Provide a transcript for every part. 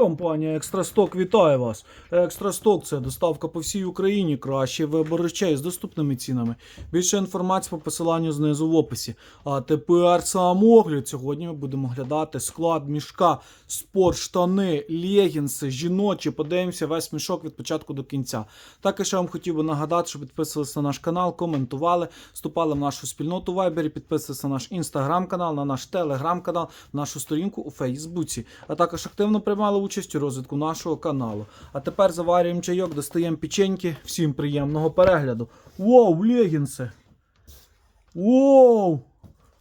Компанія Екстрасток вітає вас. Екстрасток це доставка по всій Україні. Кращий вибор речей з доступними цінами. Більше інформації по посиланню знизу в описі. А тепер сам огляд. Сьогодні ми будемо оглядати склад мішка, спорт, штани, легінси, жіночі. Подивимося весь мішок від початку до кінця. Також я вам хотів би нагадати, що підписувалися на наш канал, коментували, вступали в нашу спільноту в Вайбері, підписувалися на наш інстаграм-канал, на наш телеграм-канал, нашу сторінку у Фейсбуці, а також активно приймали участь у розвитку нашого каналу. А тепер заварюємо чайок, достаємо печеньки. Всім приємного перегляду. Воу, легінси! Воу!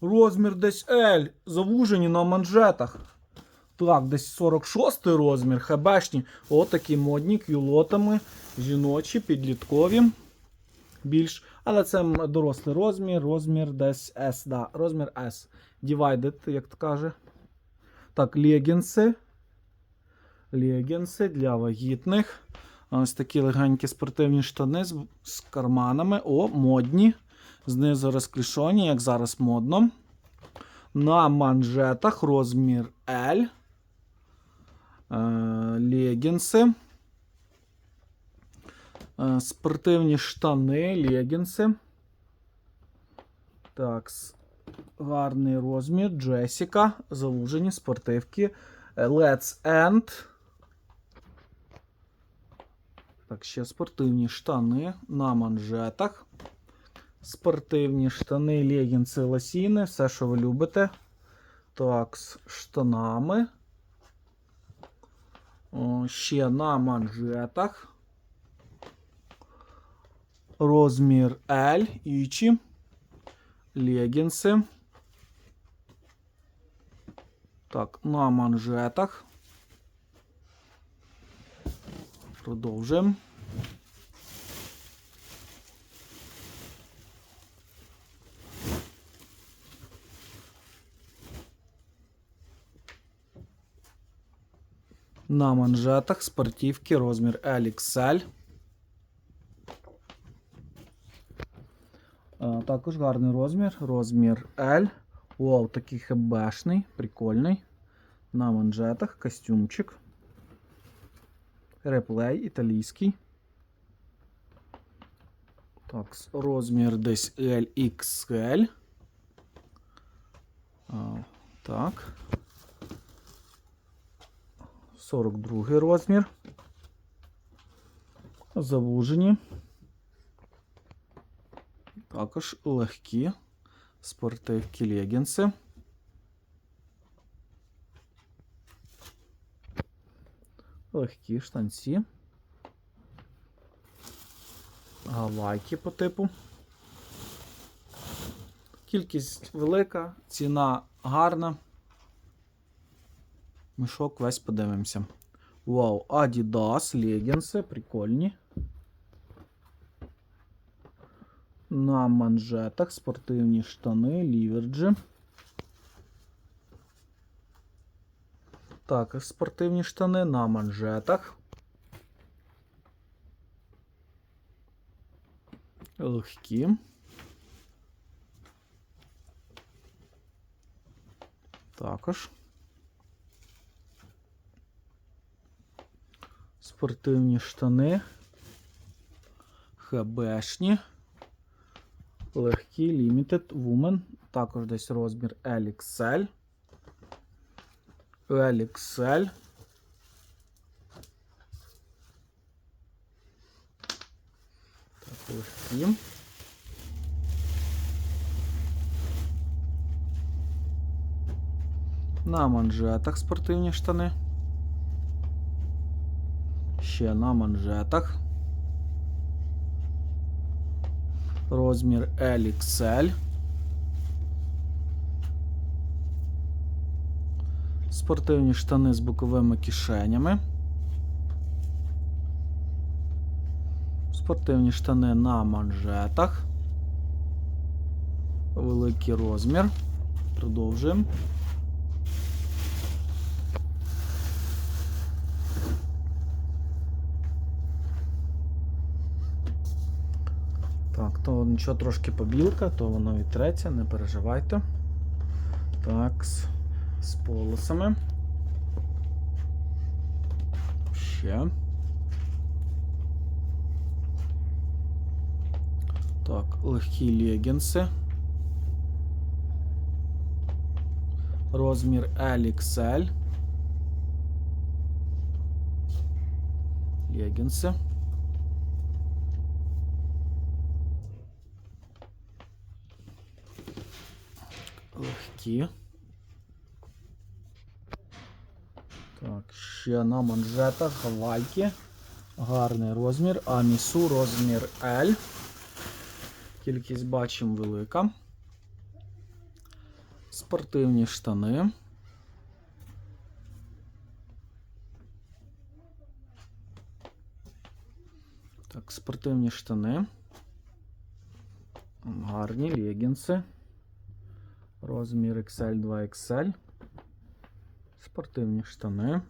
Розмір десь L, завужені на манжетах. Так, десь 46 розмір, хебешні. Отакі модні кюлотами, жіночі, підліткові. Більш. Але це дорослий розмір, розмір десь S, да, розмір S. Divided, як то каже. Так, легінси. Легінси для вагітних. Ось такі легенькі спортивні штани з, з карманами. О, модні. Знизу розклішені, як зараз модно. На манжетах розмір L. Е, легінси. Е, спортивні штани, легінси. Так, гарний розмір. Джесіка. Залужені спортивки. Let's End. Так, ще спортивні штани на манжетах. Спортивні штани, легінси, лосіни, все, що ви любите. Так, з штанами. О, ще на манжетах. Розмір L, ічі. Легінси. Так, на манжетах. Продовжуємо. На манжетах спортивки розмір LXL. А, також гарний розмір. Розмір L. Вау, такий хебешний, прикольний. На манжетах костюмчик. Реплей італійський. Так, розмір десь LXL. Так. 42 розмір. Завужені. Також легкі спортивки легінси. Легкі штанці. Гавайки по типу. Кількість велика, ціна гарна. Мішок весь подивимося. Вау, Adidas, легінси, прикольні. На манжетах спортивні штани, ліверджі. Так, спортивні штани на манжетах. Легкі. Також. Спортивні штани. ХБшні. Легкі Limited Woman. Також десь розмір LXL. LXL. Так, легкі. На манжетах спортивні штани. Ще на манжетах. Розмір LXL. Спортивні штани з боковими кишенями. Спортивні штани на манжетах. Великий розмір. Продовжуємо. Так, то нічого трошки побілка, то воно відтреться, не переживайте. Так, з, з полосами. Ще. Так, легкі легінси. Розмір LXL. Легінси. Легкі. Ще на манжетах гавайки. Гарний розмір. Амісу розмір L. Кількість бачимо велика. Спортивні штани. Так, спортивні штани. Гарні легінси. Розмір XL 2XL. Спортивні штани.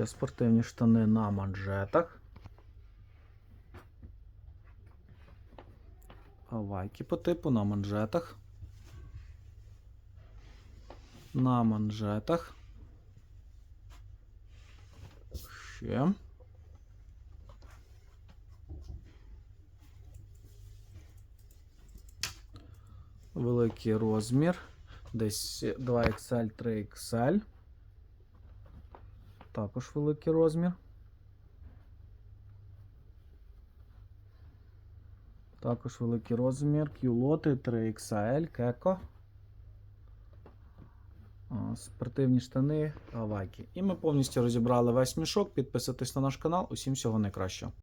Ще спортивні штани на манжетах. Гавайки по типу на манжетах. На манжетах. Ще. Великий розмір. Десь 2XL, 3XL. Також великий розмір. Також великий розмір. Кюлоти 3XL, кеко. Спортивні штани, вайки. І ми повністю розібрали весь мішок. Підписуйтесь на наш канал. Усім всього найкращого.